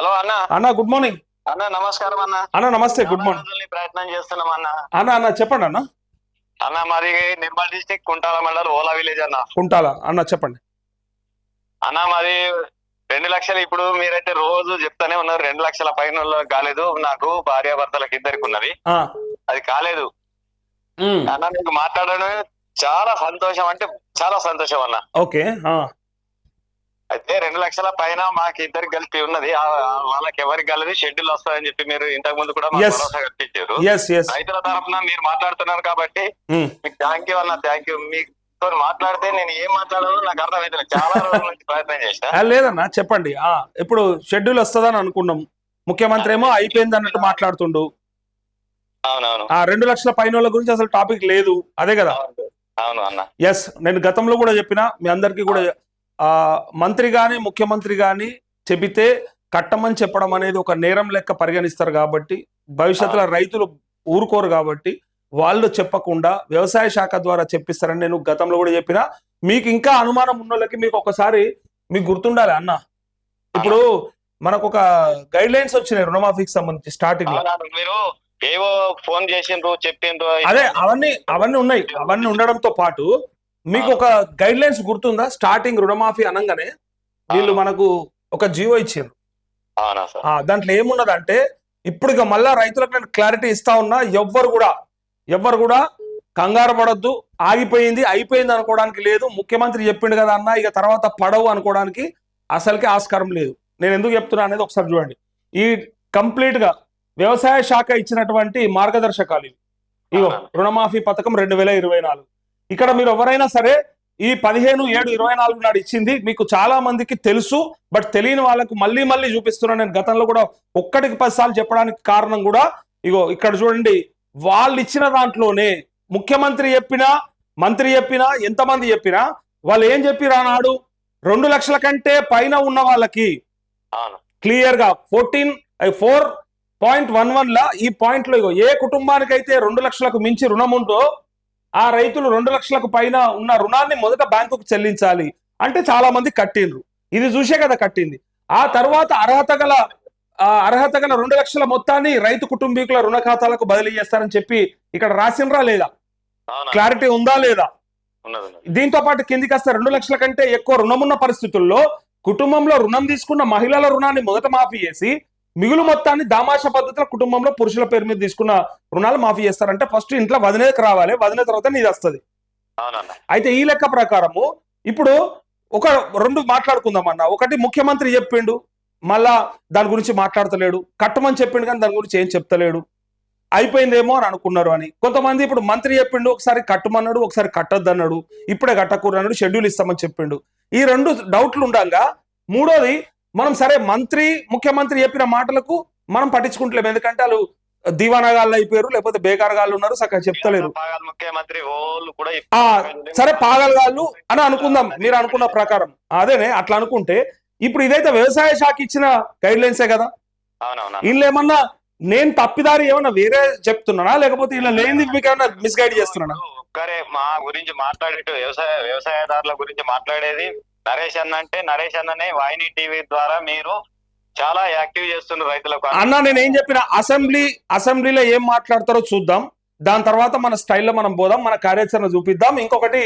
Hello అన్న. అన్న good morning అన్న నమస్కారం అన్న. అన్న నమస్తే గుడ్ మార్నింగ్ ప్రయత్నం చేస్తున్నాం అన్న. అన్న అన్న చెప్పండి అన్న. అన్న మాది నిర్మల్ డిస్టిక్ కుంటాల మండల్ ఓలా విలేజ్ అన్న. కుంటాల అన్న చెప్పండి. అన్న మాది రెండు లక్షలు ఇప్పుడు మీరైతే రోజు చెప్తానే ఉన్నారు. రెండు లక్షల పైన కాలేదు. నాకు భార్యాభర్తలకు ఇద్దరికి ఉన్నది. అది కాలేదు. అన్న మీకు మాట్లాడడం చాలా సంతోషం. అంటే చాలా సంతోషం అన్న. ఓకే అయితే రెండు లక్షల పైన మాకు ఇద్దరికి కలిపి ఉన్నది. వాళ్ళకి ఎవరికి కలదు షెడ్యూల్ వస్తుందని చెప్పి మీరు ఇంతకు ముందు కూడా. భరోసా కల్పించారు. రైతుల తరఫున మీరు మాట్లాడుతున్నారు కాబట్టి ఉమ్, మీకు థ్యాంక్ యూ అన్న థ్యాంక్ యూ మీతో మాట్లాడితే నేను ఏం మాట్లాడాలో నాకు అర్థమైతే చాలా రోజుల నుంచి ప్రయత్నం చేసిన ఆ, లేదన్న చెప్పండి. ఆ ఇప్పుడు షెడ్యూల్ వస్తుందని అనుకున్నాం. ముఖ్యమంత్రి ఏమో అయిపోయింది అన్నట్టు మాట్లాడుతుండు. అవునవును. ఆ రెండు లక్షల పైన వాళ్ళ గురించి అసలు టాపిక్ లేదు. అదే కదా? అవును. అన్న. ఎస్ నేను గతంలో కూడా చెప్పిన మీ అందరికీ కూడా మంత్రి గాని ముఖ్యమంత్రి గాని చెబితే కట్టమని చెప్పడం అనేది ఒక నేరం లెక్క పరిగణిస్తారు కాబట్టి భవిష్యత్తులో రైతులు ఊరుకోరు కాబట్టి వాళ్ళు చెప్పకుండా వ్యవసాయ శాఖ ద్వారా చెప్పిస్తారని నేను గతంలో కూడా చెప్పిన. మీకు ఇంకా అనుమానం ఉన్న వాళ్ళకి మీకు ఒకసారి మీకు గుర్తుండాలి అన్న. ఇప్పుడు మనకు ఒక గైడ్ లైన్స్ వచ్చినాయి రుణమాఫీకి సంబంధించి స్టార్టింగ్లో. అవునవును. మీరు ఏవో ఫోన్ చేసిండ్రు చెప్పిండ్రు అదే అవన్నీ అవన్నీ ఉన్నాయి. అవన్నీ ఉండడంతో పాటు మీకు ఒక గైడ్ లైన్స్ గుర్తుందా? స్టార్టింగ్ రుణమాఫీ అనగానే వీళ్ళు మనకు ఒక జీవో ఇచ్చారు దాంట్లో ఏమున్నదంటే ఇప్పుడు ఇక మళ్ళా రైతులకు నేను క్లారిటీ ఇస్తా ఉన్నా ఎవ్వరు కూడా ఎవ్వరు కూడా కంగారు పడొద్దు. ఆగిపోయింది అయిపోయింది అనుకోవడానికి లేదు. ముఖ్యమంత్రి చెప్పిండు కదా అన్న ఇక తర్వాత పడవు అనుకోవడానికి అసలుకే ఆస్కారం లేదు. నేను ఎందుకు చెప్తున్నా అనేది ఒకసారి చూడండి. ఈ కంప్లీట్గా వ్యవసాయ శాఖ ఇచ్చినటువంటి మార్గదర్శకాలు ఇవి. ఇగో రుణమాఫీ పథకం రెండు వేల ఇరవై నాలుగు. ఇక్కడ మీరు ఎవరైనా సరే ఈ పదిహేను ఏడు ఇరవై నాలుగు నాడు ఇచ్చింది మీకు చాలా మందికి తెలుసు బట్ తెలియని వాళ్ళకు మళ్ళీ మళ్ళీ చూపిస్తున్నాను నేను గతంలో కూడా ఒక్కటికి పది సార్లు చెప్పడానికి కారణం కూడా ఇగో ఇక్కడ చూడండి వాళ్ళు ఇచ్చిన దాంట్లోనే ముఖ్యమంత్రి చెప్పినా మంత్రి చెప్పినా ఎంతమంది చెప్పినా వాళ్ళు ఏం చెప్పిరా నాడు రెండు లక్షల కంటే పైన ఉన్న వాళ్ళకి క్లియర్గా fourteen four point one one లా ఈ పాయింట్లో ఇగో ఏ కుటుంబానికైతే రెండు లక్షలకు మించి రుణం ఉందో ఆ రైతులు రెండు లక్షలకు పైన ఉన్న రుణాన్ని మొదట బ్యాంకుకు చెల్లించాలి అంటే చాలా మంది కట్టిండ్రు. ఇది చూసే కదా కట్టింది. ఆ తర్వాత అర్హత గల ఆ అర్హత గల రెండు లక్షల మొత్తాన్ని రైతు కుటుంబీకుల రుణ ఖాతాలకు బదిలీ చేస్తారని చెప్పి ఇక్కడ రాసిండ్రా లేదా? క్లారిటీ ఉందా లేదా. దీంతో పాటు కిందికి వస్తే రెండు లక్షల కంటే ఎక్కువ రుణమున్న పరిస్థితుల్లో కుటుంబంలో రుణం తీసుకున్న మహిళల రుణాన్ని మొదట మాఫీ చేసి మిగులు మొత్తాన్ని దామాష పద్ధతిలో కుటుంబంలో పురుషుల పేరు మీద తీసుకున్న రుణాలు మాఫీ చేస్తారంటే ఫస్ట్ ఇంట్లో వదినేకి రావాలి వదిన తర్వాత నీది వస్తుంది. అయితే ఈ లెక్క ప్రకారము ఇప్పుడు ఒక రెండు మాట్లాడుకుందాం అన్న. ఒకటి ముఖ్యమంత్రి చెప్పిండు మళ్ళా దాని గురించి మాట్లాడతలేడు కట్టమని చెప్పిండు కానీ దాని గురించి ఏం చెప్తలేడు. అయిపోయిందేమో అని అనుకున్నారు అని. కొంతమంది ఇప్పుడు మంత్రి చెప్పిండు ఒకసారి కట్టమన్నాడు ఒకసారి కట్టొద్దు అన్నాడు ఇప్పుడే కట్టకూడదు అన్నాడు షెడ్యూల్ ఇస్తామని చెప్పిండు. ఈ రెండు డౌట్లు ఉండగా మూడోది మనం సరే మంత్రి ముఖ్యమంత్రి చెప్పిన మాటలకు మనం పట్టించుకుంటలేము. ఎందుకంటే వాళ్ళు దివానాగాళ్ళు అయిపోయారు లేకపోతే బేకారగాళ్ళు ఉన్నారు సరిగ్గా చెప్తలేరు. సరే పాగలగాళ్ళు అని అనుకుందాం. మీరు అనుకున్న ప్రకారం. అదేనే అట్లా అనుకుంటే ఇప్పుడు ఇదైతే వ్యవసాయ శాఖ ఇచ్చిన గైడ్ లైన్సే కదా? వీళ్ళు ఏమన్నా నేను తప్పిదారి ఏమన్నా వేరే చెప్తున్నానా? లేకపోతే ఇలా లేనిది మీకు ఏమన్నా మిస్గైడ్ చేస్తున్నానా? ఒక్కరే మా గురించి మాట్లాడేటు వ్యవసాయ వ్యవసాయదారుల గురించి మాట్లాడేది నరేష్ అన్న అంటే నరేష్ అన్ననే వాహిని టీవీ ద్వారా మీరు చాలా యాక్టివ్ చేస్తున్నారు రైతులకు అన్న నేను ఏం చెప్పిన అసెంబ్లీ అసెంబ్లీలో ఏం మాట్లాడతారో చూద్దాం. దాని తర్వాత మన స్టైల్లో మనం పోదాం మన కార్యాచరణ చూపిద్దాం. ఇంకొకటి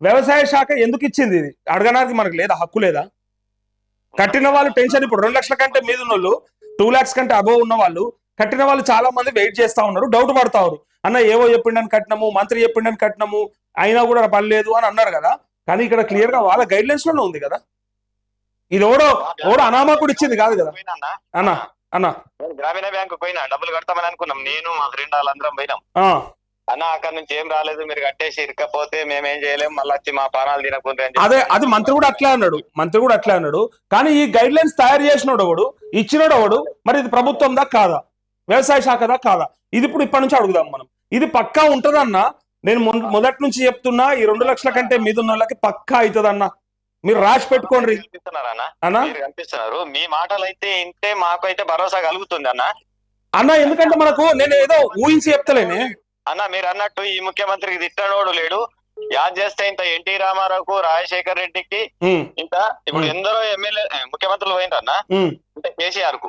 వ్యవసాయ శాఖ ఎందుకు ఇచ్చింది ఇది? అడగడానికి మనకు లేదా? హక్కు లేదా? కట్టిన వాళ్ళు టెన్షన్ ఇప్పుడు. రెండు లక్షల కంటే మీద ఉన్న టూ లాక్స్ కంటే అబోవ్ ఉన్న వాళ్ళు కట్టిన వాళ్ళు చాలా మంది వెయిట్ చేస్తా ఉన్నారు డౌట్ పడతా ఉన్నారు. అన్న ఏవో చెప్పిండని కట్టినము మంత్రి చెప్పిండని కట్టినము అయినా కూడా పర్లేదు అని అన్నారు కదా. కానీ ఇక్కడ క్లియర్గా వాళ్ళ గైడ్ లైన్స్లోనే ఉంది కదా? ఇది ఓడో ఓడో అనామకుడు ఇచ్చింది కాదు కదా? అన్న? అన్న అన్న. నేను గ్రామీణ బ్యాంకు పోయినా డబ్బులు కడతామని అనుకున్నాం. నేను మా ఫ్రెండ్ వాళ్ళందరం పోయినాం. అన్న అక్కడ నుంచి ఏం రాలేదు మీరు కట్టేసి ఇరకపోతే మేమేం చేయలేం మళ్ళీ వచ్చి మా పానాలు తినకపోతే అని చెప్పి- అదే అది మంత్రి కూడా అట్లే అన్నాడు. మంత్రి కూడా అట్లే అన్నాడు. కానీ ఈ గైడ్ లైన్స్ తయారు చేసినోడు ఒకడు ఇచ్చినోడు ఒకడు మరి ఇది ప్రభుత్వం దా కాదా? వ్యవసాయ శాఖదా కాదా? ఇది ఇప్పుడు ఇప్పటి నుంచి అడుగుదాం మనం. ఇది పక్కా ఉంటదన్న? నేను మొదటి నుంచి చెప్తున్నా ఈ రెండు లక్షల కంటే మీద ఉన్న వాళ్ళకి పక్కా అవుతుందన్న. మీరు రాసి పెట్టుకోండి. కనిపిస్తున్నారా అన్న? అన్న మీ మాటలు అయితే ఇంటే మాకు అయితే భరోసా కలుగుతుంది అన్న. అన్న ఎందుకంటే మనకు నేను ఏదో ఊహించి చెప్తలేనే. అన్న మీరు అన్నట్టు ఈ ముఖ్యమంత్రికి తిట్టనోడు లేడు. యాద్ చేస్తే ఇంత ఎన్టీ రామారావుకు రాజశేఖర్ రెడ్డికి ఇంత ఇప్పుడు. ఎందరో ఎమ్మెల్యే ముఖ్యమంత్రులు పోయిందన్న అంటే కేసీఆర్కు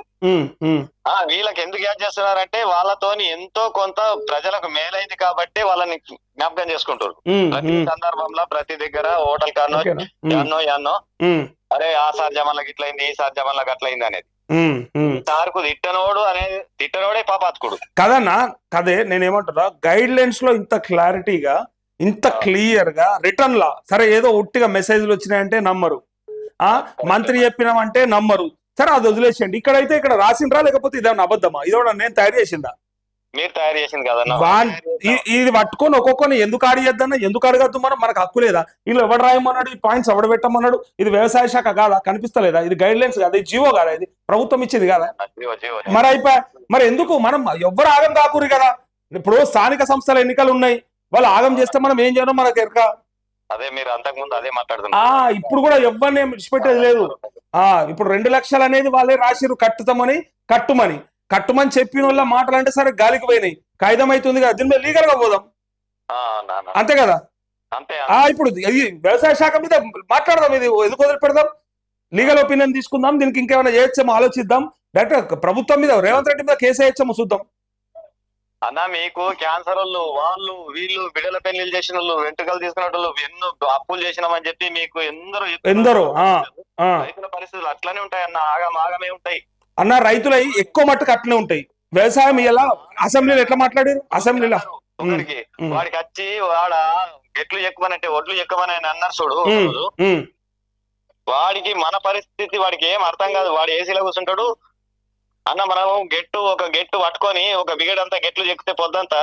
వీళ్ళకి ఎందుకు యాద్ చేస్తున్నారంటే వాళ్ళతోని ఎంతో కొంత ప్రజలకు మేలైంది కాబట్టి వాళ్ళని జ్ఞాపకం చేసుకుంటారు ప్రతి. సందర్భంలో ప్రతి దగ్గర హోటల్ కానో యాన్నో యాన్నో. అరే ఆ సార్ జమన్లకి ఇట్లయింది ఈ సార్ జమన్లకి అట్లయింది అనేది. సార్కు తిట్టనోడు అనేది తిట్టనోడే పాపాత్కుడు కదన్నా కదే నేనేమంటున్నా గైడ్ లైన్స్లో ఇంత క్లారిటీగా ఇంత క్లియర్గా రిటర్న్ లా సరే ఏదో ఒట్టిగా మెసేజ్లు వచ్చినాయంటే నమ్మరు. ఆ? మంత్రి చెప్పినామంటే నమ్మరు. సరే అది వదిలేసేయండి. ఇక్కడైతే ఇక్కడ రాసిండ్రా లేకపోతే ఇదేమన్నా అబద్ధమా? ఇదోడ నేను తయారు చేసిందా? మీరు తయారు చేసింది కదన్న. ఇది పట్టుకొని ఒక్కొక్కరిని ఎందుకు అడిగేద్దన్నా ఎందుకు అడగద్దు మనం? మనకు హక్కు లేదా? వీళ్ళు ఎవడు రాయమన్నాడు? ఈ పాయింట్స్ ఎవడ పెట్టమన్నాడు? ఇది వ్యవసాయ శాఖ కాదా? కనిపిస్తలేదా? ఇది గైడ్ లైన్స్ కాదా? ఇది జీవో కాదా? ఇది ప్రభుత్వం ఇచ్చింది కాదా. మరి అయిపోయా మరి ఎందుకు? మనం ఎవ్వరు ఆగం కాకూరి కదా? ఇప్పుడు స్థానిక సంస్థల ఎన్నికలు ఉన్నాయి. వాళ్ళు ఆగం చేస్తే మనం ఏం చేయడం మనకు ఎరక. అదే మీరు అంతకు ముందు అదే ఆ మాట్లాడుతున్నారు ఇప్పుడు కూడా ఎవరిని విడిచిపెట్టేది లేదు. ఆ ఇప్పుడు రెండు లక్షలు అనేది వాళ్ళే రాసిరు కట్టుతామని కట్టుమని. కట్టుమని చెప్పిన వాళ్ళ మాటలు అంటే సరే గాలికి పోయినాయి. కాగితం అవుతుంది కదా. దీని మీద లీగల్గా పోదాం. అంతే కదా? అంతే ఆ ఇప్పుడు వ్యవసాయ శాఖ మీద మాట్లాడదాం. ఇది ఎందుకు వదిలి పెడదాం లీగల్ ఒపీనియన్ తీసుకుందాం. దీనికి ఇంకేమైనా చేయొచ్చేమో ఆలోచిద్దాం. డైరెక్ట్ ప్రభుత్వం మీద రేవంత్ రెడ్డి మీద కేసు వేయచ్చేమో చూద్దాం. అన్న మీకు క్యాన్సర్ వాళ్ళు వాళ్ళు వీళ్ళు బిడల పెళ్ళిళ్ళు చేసిన వాళ్ళు వెంట్రుకలు తీసుకున్న వాళ్ళు ఎన్నో అప్పులు చేసినామని చెప్పి మీకు ఎందరో ఎందరో. రైతుల పరిస్థితులు అట్లానే ఉంటాయి అన్న ఆగం ఆగమే ఉంటాయి. అన్న రైతులై ఎక్కువ మట్టుకు అట్లనే ఉంటాయి. వ్యవసాయం ఇలా అసెంబ్లీలో ఎట్లా మాట్లాడారు? అసెంబ్లీలో. వాడికి వచ్చి వాడ గెట్లు ఎక్కువనంటే ఒడ్లు ఎక్కువని ఆయన అన్నారు చూడు వాడికి మన పరిస్థితి వాడికి ఏం అర్థం కాదు. వాడు ఏసీలో కూర్చుంటాడు అన్న మనం గెట్టు ఒక గెట్టు పట్టుకొని ఒక బిగడంతా గెట్లు చెక్కితే పొద్దంతా.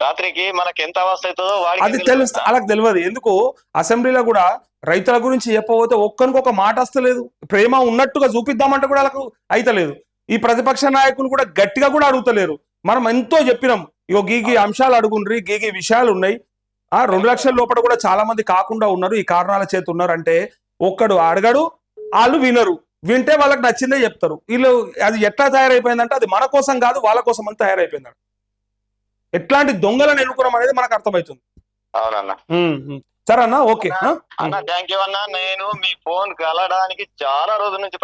రాత్రికి మనకి ఎంత అవస్థ అవుతుందో అది వాడికి తెలుసు. వాళ్ళకి తెలియదు ఎందుకు? అసెంబ్లీలో కూడా రైతుల గురించి చెప్పబోతే ఒక్కరికి ఒక మాట వస్తలేదు ప్రేమ ఉన్నట్టుగా చూపిద్దామంటే కూడా వాళ్ళకు అయితలేదు. ఈ ప్రతిపక్ష నాయకులు కూడా గట్టిగా కూడా అడుగుతలేరు. మనం ఎంతో చెప్పినాం. ఇగో గీగి అంశాలు అడుగుండ్రి గీగి విషయాలు ఉన్నాయి. ఆ రెండు లక్షల లోపల కూడా చాలా మంది కాకుండా ఉన్నారు. ఈ కారణాల చేత ఉన్నారు అంటే ఒక్కడు అడగడు వాళ్ళు వినరు. వింటే వాళ్ళకి నచ్చిందే చెప్తారు. వీళ్ళు అది ఎట్లా తయారైపోయిందంటే అది మన కోసం కాదు వాళ్ళ కోసం అని తయారైపోయింది ఎట్లాంటి దొంగలను ఎన్నుకోవడం అనేది మనకు అర్థమవుతుంది. అవునన్న. సరే అన్న ఓకే? అన్న థ్యాంక్ యూ అన్న. నేను మీ ఫోన్ కలవడానికి చాలా రోజుల నుంచి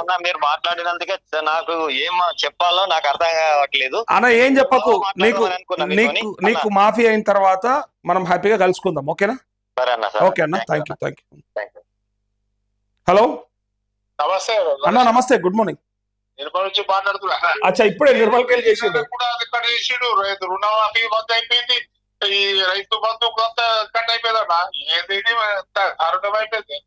అన్న. మీరు మాట్లాడినందుకే నాకు ఏం చెప్పాలో నాకు అర్థం కావట్లేదు. అన్న ఏం చెప్పకు? నీకు నీకు. నీకు మాఫీ అయిన తర్వాత మనం హ్యాపీగా కలుసుకుందాం ఓకేనా? సరే అన్న. ఓకే అన్న thank you thank you. Hello నమస్తే అన్న నమస్తే గుడ్ మార్నింగ్ నిర్మల్ నుంచి మాట్లాడుతున్నా అచ్చా ఇప్పుడే నిర్మల్కి చేసిండు. కూడా అది కట్ చేసిండు. రైతు రుణమాఫీ బంద్ అయిపోయింది. ఈ రైతు బంధు కొంత కట్ అయిపోయిందన్న. ఏది ఇది? అరుణం అయిపోయింది.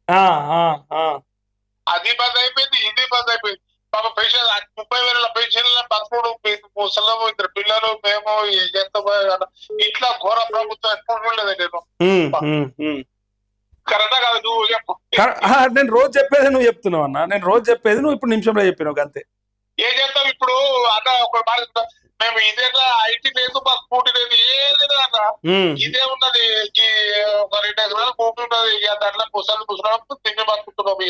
అది బంద్ అయిపోయింది ఇది బంద్ అయిపోయింది. పాప పెన్షన్ ముప్పై వేల పెన్షన్ల పదమూడు ముసలము ఇద్దరు పిల్లలు మేము ఎంత ఇట్లా ఘోర ప్రభుత్వం ఎప్పుడు ఉండలేదు నేను నేను రోజు చెప్పేది నువ్వు చెప్తున్నావు అన్న. నేను రోజు చెప్పేది నువ్వు ఇప్పుడు నిమిషంలో చెప్పినావు అంతే ఏం చేస్తాం ఇప్పుడు? అన్న ఒక మాట. మేము ఇదే ఐటీ లేదు మాకు స్కూటీ లేదు ఏది అన్న. ఇదే ఉన్నది ఒక రెండు ఎకరాలు భూమి ఉన్నది. ఇక దాంట్లో ముసలి ముసలి తిండి బతుకుతున్నాం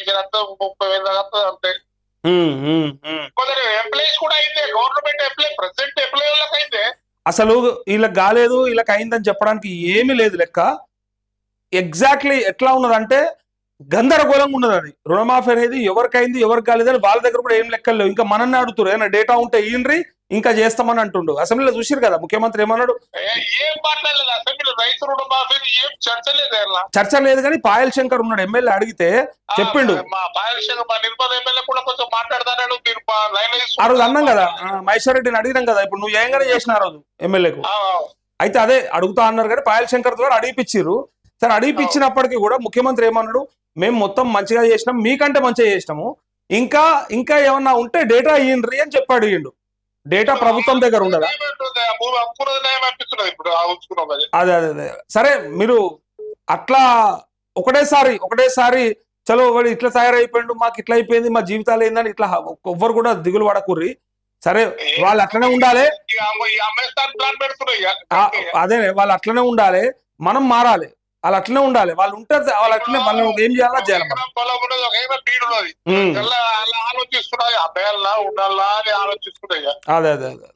ఇక అంతా ముప్పై వేల దాకా అంతే. కొందరు ఎంప్లాయీస్ కూడా అయిందే గవర్నమెంట్ ఎంప్లాయ్ ప్రెసిడెంట్ ఎంప్లాయ్ వాళ్ళకి అయిందే. అసలు వీళ్ళకి కాలేదు వీళ్ళకి అయిందని చెప్పడానికి ఏమీ లేదు లెక్క. ఎగ్జాక్ట్లీ ఎట్లా ఉన్నదంటే గందరగోళంగా ఉన్నది అది రుణమాఫీ అనేది ఎవరికైంది ఎవరికి కాలేదని వాళ్ళ దగ్గర కూడా ఏం లెక్కలు ఇంకా మనల్ని అడుగుతారు ఏమైనా డేటా ఉంటే ఈయనరి ఇంకా చేస్తామని అంటుండు. అసెంబ్లీలో చూసిరు కదా ముఖ్యమంత్రి ఏమన్నాడు? ఏ- ఏం మాట్లాడలేదు. అసెంబ్లీ రైతు రుణమాఫీ ఏం చర్చ లేదు అలా చర్చ లేదు కానీ పాయల్ శంకర్ ఉన్నాడు ఎమ్మెల్యే అడిగితే చెప్పిండు. ఆ రోజు అన్నాం కదా మహేశ్వర్ రెడ్డిని అడిగినాం కదా ఇప్పుడు నువ్వు ఏంగానే చేసిన ఆ రోజు ఎమ్మెల్యేకు. అయితే అదే అడుగుతా అన్నారు కానీ పాయల్ శంకర్ ద్వారా అడిగిపిచ్చిర్రు. సరే అడిగిపిచ్చినప్పటికీ కూడా ముఖ్యమంత్రి ఏమన్నాడు? మేము మొత్తం మంచిగా చేసినాం మీకంటే మంచిగా చేసినాము. ఇంకా ఇంకా ఏమన్నా ఉంటే డేటా ఇయ్యండ్రి అని చెప్పాడు ఇయ్యండు డేటా ప్రభుత్వం దగ్గర ఉండదా? అది అదే అదే. సరే మీరు అట్లా ఒకటేసారి ఒకటేసారి చలో వాడు ఇట్లా తయారైపోయిండు మాకు ఇట్లా అయిపోయింది మా జీవితాలు ఏందని ఇట్లా ఎవ్వరు కూడా దిగులు పడకుర్రి. సరే వాళ్ళు అట్లనే ఉండాలి. అదే వాళ్ళు అట్లనే ఉండాలి. మనం మారాలి. వాళ్ళు అట్లనే ఉండాలి. వాళ్ళు ఉంటారు వాళ్ళు అట్లనే మనం ఏం చేయాలా చేయాలి ఆలోచిస్తున్నాయి? అబ్బాయిలా ఉండాలా అని ఆలోచిస్తున్నాయి. అదే అదే అదే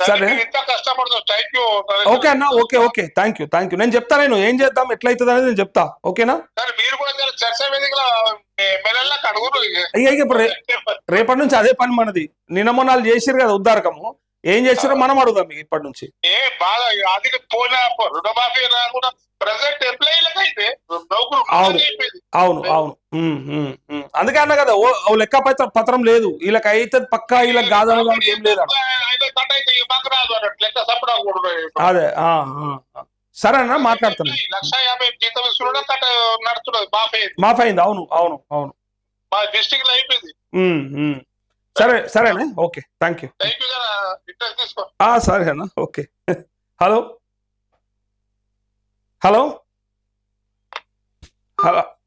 సరే. ఓకే అన్న okay okay. Thank you thank you నేను చెప్తా నేను ఏం చేద్దాం ఎట్లయితుంది అనేది నేను చెప్తా. ఓకేనా? ఇక. ఇప్పుడు రేపటి నుంచి అదే పని మనది. నినమనాలు చేసిరు కదా ఉద్దారకము ఏం చేసిరో మనం అడుగుదాం ఇక ఇప్పటి నుంచి ఏ బాగా అది పోయిన రుణమాఫీ రాకుండా ప్రజెంట్ ఎంప్లాయీలకు అయితే నౌకరు అవును. అయిపోయింది అవును అవును. అందుకే అన్న కదా ఓ లెక్క పత్ర- లేదు వీళ్ళకి అయితే పక్కా వీళ్ళకి కాదనడానికి ఏం లేదు కట్ మాకు కూడా అదే. సరే అన్న మాట్లాడుతున్నా లక్ష యాభై జీతం ఇస్తున్నా కట్ట నడుస్తున్నది మాఫీ అయింది. మాఫ్ అయింది అవును అవును అవును మా డిస్టిక్లో అయిపోయింది. సరే సరేనే? Okay thank you thank you కదా. ఇంట్రెస్ట్ తీసుకో. ఆ, సరే అన్న ఓకే. హలో? హలో? హలో?